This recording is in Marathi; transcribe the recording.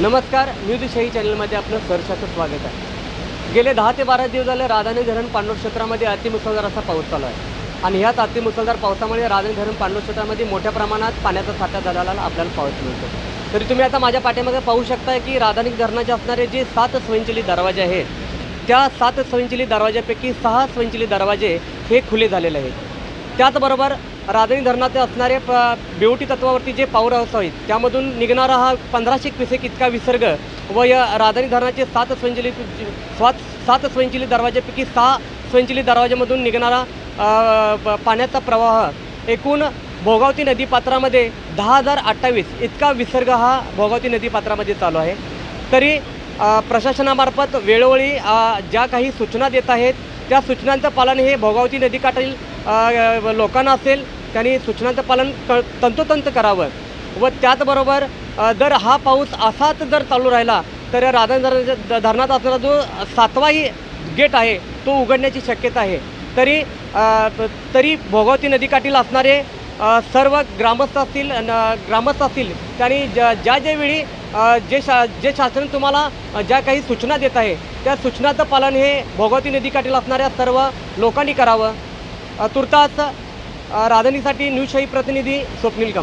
नमस्कार न्यूजशाही चॅनलमध्ये आपलं सरशाचं स्वागत आहे. गेले दहा ते बारा दिवस झाले राधानी धरण पांडव क्षेत्रामध्ये अतिमुसळधार असा पाऊस चालू आहे. आणि ह्याच अतिमुसळधार पावसामुळे राधानी धरण पांडव क्षेत्रामध्ये मोठ्या प्रमाणात पाण्याचा साठा झालेला आपल्याला पाऊस मिळतो. तरी तुम्ही आता माझ्या पाठीमागे पाहू शकता की राधानी धरणाचे असणारे जे सात स्वयंचलित दरवाजे आहेत त्या सात स्वयंचलित दरवाजापैकी सहा स्वयंचलित दरवाजे हे खुले झालेले आहेत. त्याचबरोबर राजनी धरणाचे असणारे प बेवटी तत्वावरती जे पाऊर हाऊस आहेत त्यामधून निघणारा हा पंधराशे क्युसेक इतका विसर्ग व या राजनी धरणाचे सात स्वयंचलित सात सात स्वयंचलित दरवाजापैकी सहा स्वयंचलित दरवाजामधून निघणारा प- पाण्याचा प्रवाह एकूण भोगावती नदीपात्रामध्ये दहा हजार अठ्ठावीस इतका विसर्ग हा भोगावती नदीपात्रामध्ये चालू आहे. तरी प्रशासनामार्फत वेळोवेळी ज्या काही सूचना देत आहेत त्या सूचनांचं पालन हे भोगावती नदीकाठातील लोकांना असेल त्यांनी सूचनांचं पालन क तंतोतंत करावं. व त्याचबरोबर जर हा पाऊस असाच जर चालू राहिला तर या राधा धरणात असणारा जो सातवाही गेट आहे तो उघडण्याची शक्यता आहे. तरी तरी भोगावती नदीकाठील असणारे सर्व ग्रामस्थ असतील न- ग्रामस्थ असतील त्यांनी ज्या ज्या ज्यावेळी जे शा जे शासन तुम्हाला ज्या काही सूचना देत आहे त्या सूचनाचं पालन हे भोगावती नदीकाठील असणाऱ्या सर्व लोकांनी करावं. तुर्तास अ, राजधानीसाठी न्यूजशाही प्रतिनिधी स्वप्नील कांबळे.